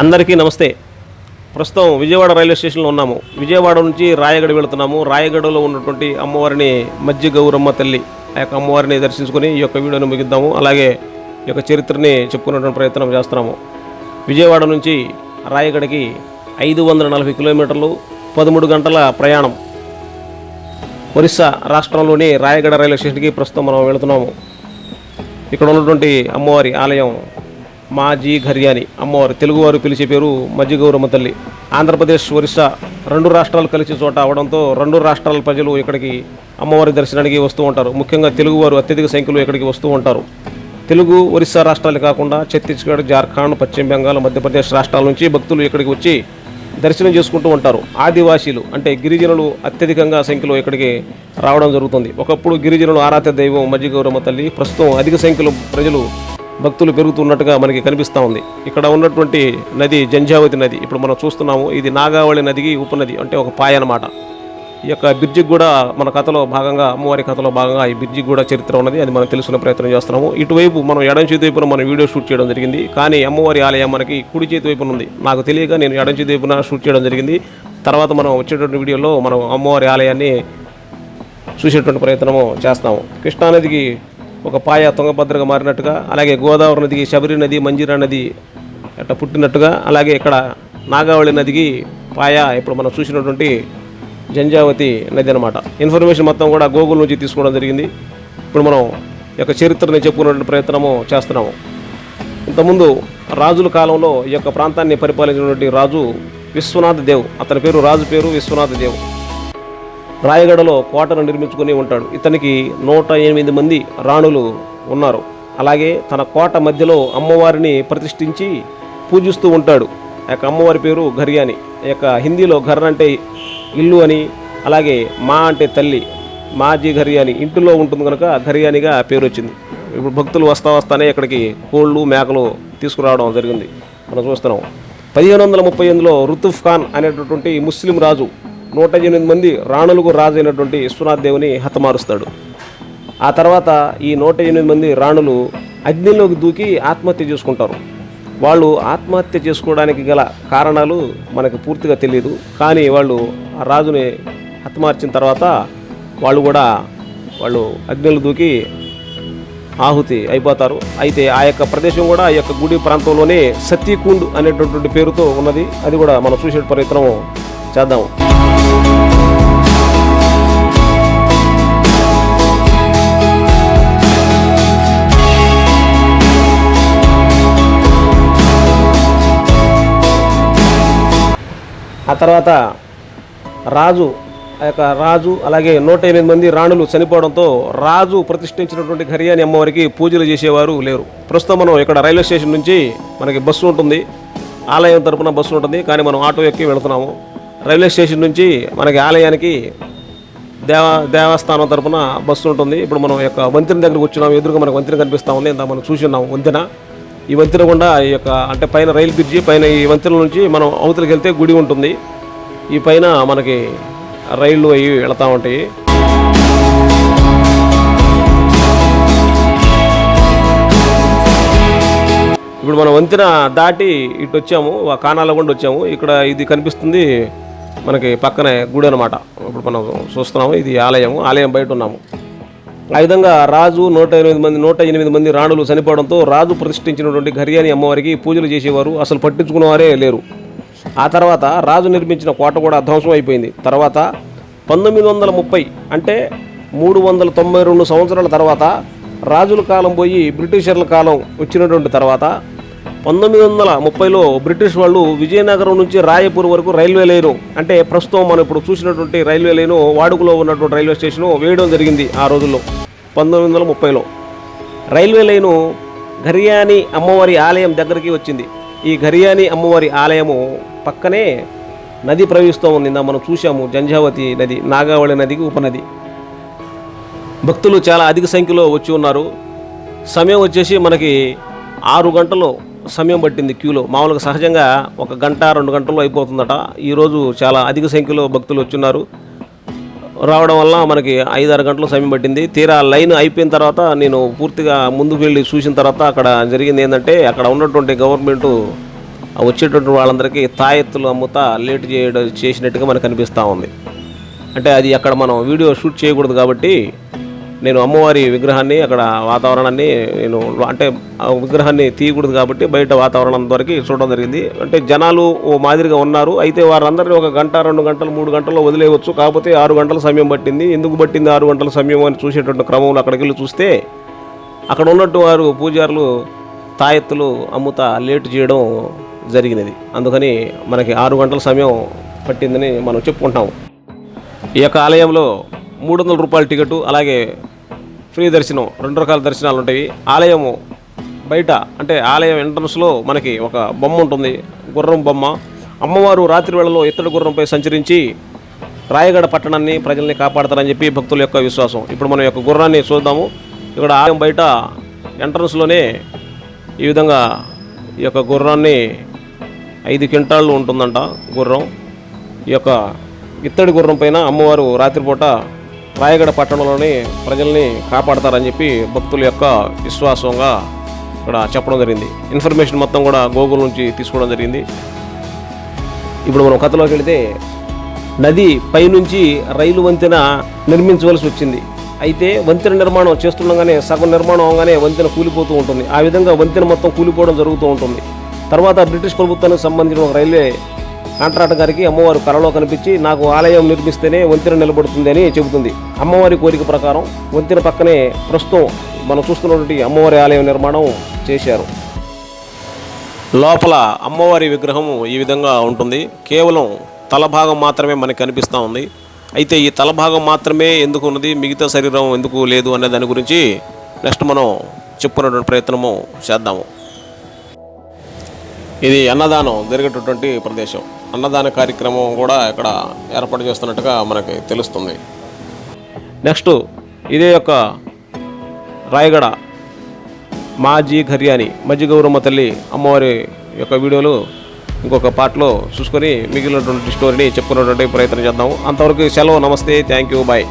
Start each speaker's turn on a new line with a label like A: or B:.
A: అందరికీ నమస్తే. ప్రస్తుతం విజయవాడ రైల్వే స్టేషన్లో ఉన్నాము. విజయవాడ నుంచి రాయగడ వెళుతున్నాము. రాయగడలో ఉన్నటువంటి అమ్మవారిని మధ్య గౌరమ్మ తల్లి ఆ యొక్క అమ్మవారిని దర్శించుకొని ఈ యొక్క వీడియోను ముగిద్దాము. అలాగే ఈ యొక్క చరిత్రని చెప్పుకునేటువంటి ప్రయత్నం చేస్తున్నాము. విజయవాడ నుంచి రాయగడకి ఐదు వందల నలభై కిలోమీటర్లు పదమూడు గంటల ప్రయాణం ఒరిస్సా రాష్ట్రంలోని రాయగడ రైల్వే స్టేషన్కి ప్రస్తుతం మనం వెళుతున్నాము. ఇక్కడ ఉన్నటువంటి అమ్మవారి ఆలయం మాజీ ఘర్యాని అమ్మవారు తెలుగువారు పిలిచే పేరు మజ్జిగౌరమ్మ తల్లి. ఆంధ్రప్రదేశ్ ఒరిస్సా రెండు రాష్ట్రాలు కలిసి చోట అవడంతో రెండు రాష్ట్రాల ప్రజలు ఇక్కడికి అమ్మవారి దర్శనానికి వస్తూ ఉంటారు. ముఖ్యంగా తెలుగువారు అత్యధిక సంఖ్యలో ఇక్కడికి వస్తూ ఉంటారు. తెలుగు ఒరిస్సా రాష్ట్రాలు కాకుండా ఛత్తీస్గఢ్ జార్ఖండ్ పశ్చిమ బెంగాల్ మధ్యప్రదేశ్ రాష్ట్రాల నుంచి భక్తులు ఇక్కడికి వచ్చి దర్శనం చేసుకుంటూ ఉంటారు. ఆదివాసీలు అంటే గిరిజనులు అత్యధికంగా సంఖ్యలో ఇక్కడికి రావడం జరుగుతుంది. ఒకప్పుడు గిరిజనులు ఆరాధ్య దైవం మజ్జిగౌరమ్మ తల్లి ప్రస్తుతం అధిక సంఖ్యలో ప్రజలు భక్తులు పెరుగుతున్నట్టుగా మనకి కనిపిస్తూ ఉంది. ఇక్కడ ఉన్నటువంటి నది జంజావతి నది ఇప్పుడు మనం చూస్తున్నాము ఇది నాగావళి నదికి ఉపనది అంటే ఒక పాయ అన్నమాట. ఈ యొక్క బ్రిడ్జికి కూడా మన కథలో భాగంగా అమ్మవారి కథలో భాగంగా ఈ బ్రిడ్జికి కూడా చరిత్ర ఉన్నది అది మనం తెలుసుకునే ప్రయత్నం చేస్తున్నాము. ఇటువైపు మనం ఎడం చేతి వైపున మనం వీడియో షూట్ చేయడం జరిగింది కానీ అమ్మవారి ఆలయం మనకి కుడి చేతి వైపున ఉంది. నాకు తెలియక నేను ఎడం చేతి వైపున షూట్ చేయడం జరిగింది. తర్వాత మనం వచ్చేటువంటి వీడియోలో మనం అమ్మవారి ఆలయాన్ని చూసేటువంటి ప్రయత్నము చేస్తాము. కృష్ణానదికి ఒక పాయ తుంగభద్రగా మారినట్టుగా అలాగే గోదావరి నదికి శబరి నది మంజీరా నది అట్లా పుట్టినట్టుగా అలాగే ఇక్కడ నాగావళి నదికి పాయ ఇప్పుడు మనం చూసినటువంటి జంజావతి నది అనమాట ఇన్ఫర్మేషన్ మొత్తం కూడా గూగుల్ నుంచి తీసుకోవడం జరిగింది. ఇప్పుడు మనం యొక్క చరిత్రని చెప్పుకునేటువంటి ప్రయత్నము చేస్తున్నాము. ఇంతకుముందు రాజుల కాలంలో ఈ యొక్క ప్రాంతాన్ని పరిపాలించినటువంటి రాజు విశ్వనాథ్ దేవ్. అతని పేరు రాజు పేరు విశ్వనాథ దేవ్. రాయగడలో కోటను నిర్మించుకుని ఉంటాడు. ఇతనికి నూట ఎనిమిది మంది రాణులు ఉన్నారు. అలాగే తన కోట మధ్యలో అమ్మవారిని ప్రతిష్ఠించి పూజిస్తూ ఉంటాడు. ఆ యొక్క అమ్మవారి పేరు ఘర్యాని. ఈ యొక్క హిందీలో ఘర్ అంటే ఇల్లు అని అలాగే మా అంటే తల్లి. మాజీ ఘర్యాని. ఇంటిలో ఉంటుంది కనుక ఘర్యానిగా పేరు వచ్చింది. ఇప్పుడు భక్తులు వస్తా వస్తానే ఇక్కడికి కోళ్ళు మేకలు తీసుకురావడం జరిగింది. మనం చూస్తున్నాం. పదిహేను వందల ముప్పై ఎనిమిదిలో రుతుఫ్ ఖాన్ అనేటటువంటి ముస్లిం రాజు నూట ఎనిమిది మంది రాణులకు రాజు అయినటువంటి విశ్వనాథ్ దేవుని హతమారుస్తాడు. ఆ తర్వాత ఈ నూట ఎనిమిది మంది రాణులు అగ్నిలోకి దూకి ఆత్మహత్య చేసుకుంటారు. వాళ్ళు ఆత్మహత్య చేసుకోవడానికి గల కారణాలు మనకు పూర్తిగా తెలియదు కానీ వాళ్ళు ఆ రాజుని హతమార్చిన తర్వాత వాళ్ళు కూడా వాళ్ళు అగ్నిలు దూకి ఆహుతి అయిపోతారు. అయితే ఆ యొక్క ప్రదేశం కూడా ఆ యొక్క గుడి ప్రాంతంలోనే సతీకుండ్ అనేటటువంటి పేరుతో ఉన్నది. అది కూడా మనం చూసే ప్రయత్నం చేద్దాము తర్వాత రాజు ఆ యొక్క రాజు అలాగే నూట ఎనిమిది మంది రాణులు చనిపోవడంతో రాజు ప్రతిష్ఠించినటువంటి హరియాని అమ్మవారికి పూజలు చేసేవారు లేరు. ప్రస్తుతం మనం ఇక్కడ రైల్వే స్టేషన్ నుంచి మనకి బస్సు ఉంటుంది. ఆలయం తరపున బస్సు ఉంటుంది. కానీ మనం ఆటో ఎక్కి వెళుతున్నాము. రైల్వే స్టేషన్ నుంచి మనకి ఆలయానికి దేవ దేవస్థానం తరపున బస్సు ఉంటుంది. ఇప్పుడు మనం యొక్క వంతెన దగ్గరకు వచ్చినాము. ఎదురుగా మనకు వంతెన కనిపిస్తూ ఉంది. ఇంత మనం చూసి ఉన్నాము వంతెన. ఈ వంతెన గుండా ఈ యొక్క అంటే పైన రైలు బ్రిడ్జి పైన ఈ వంతెన నుంచి మనం అవతలికి వెళ్తే గుడి ఉంటుంది. ఈ పైన మనకి రైళ్ళు అవి వెళతా ఉంటాయి. ఇప్పుడు మనం వంతెన దాటి ఇటు వచ్చాము కానాల గుండా వచ్చాము. ఇక్కడ ఇది కనిపిస్తుంది మనకి పక్కనే గుడి అనమాట ఇప్పుడు మనం చూస్తున్నాము ఇది ఆలయం ఆలయం బయట ఉన్నాము. ఆ విధంగా రాజు నూట ఎనిమిది మంది నూట ఎనిమిది మంది రాణులు చనిపోవడంతో రాజు ప్రతిష్ఠించినటువంటి ఘర్యాని అమ్మవారికి పూజలు చేసేవారు. అసలు పట్టించుకునేవారే లేరు. ఆ తర్వాత రాజు నిర్మించిన కోట కూడా ధ్వంసం అయిపోయింది. తర్వాత పంతొమ్మిది వందల ముప్పై అంటే మూడు వందల తొంభై రెండు సంవత్సరాల తర్వాత రాజుల కాలం పోయి బ్రిటిషర్ల కాలం వచ్చినటువంటి తర్వాత పంతొమ్మిది వందల ముప్పైలో బ్రిటిష్ వాళ్ళు విజయనగరం నుంచి రాయపూర్ వరకు రైల్వే లైను అంటే ప్రస్తుతం మనం ఇప్పుడు చూసినటువంటి రైల్వే లైను వాడుకలో ఉన్నటువంటి రైల్వే స్టేషను వేయడం జరిగింది ఆ రోజుల్లో పంతొమ్మిది వందల ముప్పైలో. రైల్వే లైను ఘరియాని అమ్మవారి ఆలయం దగ్గరికి వచ్చింది. ఈ ఘరియాని అమ్మవారి ఆలయము పక్కనే నది ప్రవహిస్తూ ఉంది. మనం చూసాము జంజావతి నది నాగావళి నదికి ఉపనది. భక్తులు చాలా అధిక సంఖ్యలో వచ్చి ఉన్నారు. సమయం వచ్చేసి మనకి ఆరు గంటలు సమయం పట్టింది క్యూలో. మామూలుగా సహజంగా ఒక గంట రెండు గంటల్లో అయిపోతుందట. ఈరోజు చాలా అధిక సంఖ్యలో భక్తులు వచ్చున్నారు. రావడం వల్ల మనకి ఐదారు గంటలు సమయం పట్టింది. తీరా లైన్ అయిపోయిన తర్వాత నేను పూర్తిగా ముందుకు వెళ్ళి చూసిన తర్వాత అక్కడ జరిగింది ఏంటంటే అక్కడ ఉన్నటువంటి గవర్నమెంట్ వచ్చేటువంటి వచ్చేటటువంటి వాళ్ళందరికీ తాయెత్తులు అమ్ముతా లేట్ చేయడం చేసినట్టుగా మనకు అనిపిస్తూ ఉంది. అంటే అది అక్కడ మనం వీడియో షూట్ చేయకూడదు కాబట్టి నేను అమ్మవారి విగ్రహాన్ని అక్కడ వాతావరణాన్ని నేను అంటే విగ్రహాన్ని తీయకూడదు కాబట్టి బయట వాతావరణం వరకు చూడడం జరిగింది. అంటే జనాలు ఓ మాదిరిగా ఉన్నారు. అయితే వారందరినీ ఒక గంట రెండు గంటలు మూడు గంటల్లో వదిలేయవచ్చు. కాకపోతే ఆరు గంటల సమయం పట్టింది. ఎందుకు పట్టింది ఆరు గంటల సమయం అని చూసేటువంటి క్రమంలో అక్కడికి వెళ్ళి చూస్తే అక్కడ ఉన్నట్టు వారు పూజారులు తాయెత్తులు అమ్ముతా లేట్ చేయడం జరిగినది. అందుకని మనకి ఆరు గంటల సమయం పట్టిందని మనం చెప్పుకుంటాము ఈ యొక్క ఆలయంలో మూడు వందల రూపాయల టికెట్ అలాగే ఫ్రీ దర్శనం రెండు రకాల దర్శనాలు ఉంటాయి. ఆలయము బయట అంటే ఆలయం ఎంట్రన్స్లో మనకి ఒక బొమ్మ ఉంటుంది గుర్రం బొమ్మ. అమ్మవారు రాత్రి వేళలో ఇత్తడి గుర్రంపై సంచరించి రాయగడ పట్టణాన్ని ప్రజల్ని కాపాడతారని చెప్పి భక్తుల యొక్క విశ్వాసం. ఇప్పుడు మనం యొక్క గుర్రాన్ని చూద్దాము. ఇక్కడ ఆలయం బయట ఎంట్రన్స్లోనే ఈ విధంగా ఈ యొక్క గుర్రాన్ని ఐదు క్వింటాళ్ళు ఉంటుందంట గుర్రం. ఈ యొక్క ఇత్తడి గుర్రం పైన అమ్మవారు రాత్రిపూట రాయగడ పట్టణంలోని ప్రజల్ని కాపాడతారని చెప్పి భక్తుల యొక్క విశ్వాసంగా ఇక్కడ చెప్పడం జరిగింది. ఇన్ఫర్మేషన్ మొత్తం కూడా గూగుల్ నుంచి తీసుకోవడం జరిగింది. ఇప్పుడు మనం కథలోకి వెళితే నది పైనుంచి రైలు వంతెన నిర్మించవలసి వచ్చింది. అయితే వంతెన నిర్మాణం చేస్తుండగానే సగం నిర్మాణం అవగానే వంతెన కూలిపోతూ ఉంటుంది. ఆ విధంగా వంతెన మొత్తం కూలిపోవడం జరుగుతూ ఉంటుంది. తర్వాత బ్రిటిష్ ప్రభుత్వానికి సంబంధించిన ఒక రైల్వే అంటరాట గారికి అమ్మవారు కళలో కనిపించి నాకు ఆలయం నిర్మిస్తేనే వంతెన నిలబడుతుంది అని చెబుతుంది. అమ్మవారి కోరిక ప్రకారం వంతెన పక్కనే ప్రస్తుతం మనం చూస్తున్నటువంటి అమ్మవారి ఆలయం నిర్మాణం చేశారు. లోపల అమ్మవారి విగ్రహం ఈ విధంగా ఉంటుంది. కేవలం తలభాగం మాత్రమే మనకి కనిపిస్తూ ఉంది. అయితే ఈ తలభాగం మాత్రమే ఎందుకు ఉన్నది మిగతా శరీరం ఎందుకు లేదు అనే దాని గురించి నెక్స్ట్ మనం చెప్పుకున్నటువంటి ప్రయత్నము చేద్దాము. ఇది అన్నదానం జరిగేటటువంటి ప్రదేశం. అన్నదాన కార్యక్రమం కూడా ఇక్కడ ఏర్పాటు చేస్తున్నట్టుగా మనకి తెలుస్తుంది. నెక్స్ట్ ఇదే యొక్క రాయగడ మాజీ ఘర్యాని మజ్జి గౌరమ్మ తల్లి అమ్మవారి యొక్క వీడియోలు ఇంకొక పార్ట్లో చూసుకొని మిగిలినటువంటి స్టోరీని చెప్పుకున్నటువంటి ప్రయత్నం చేద్దాం అంతవరకు సెలవు నమస్తే థ్యాంక్ యూ బాయ్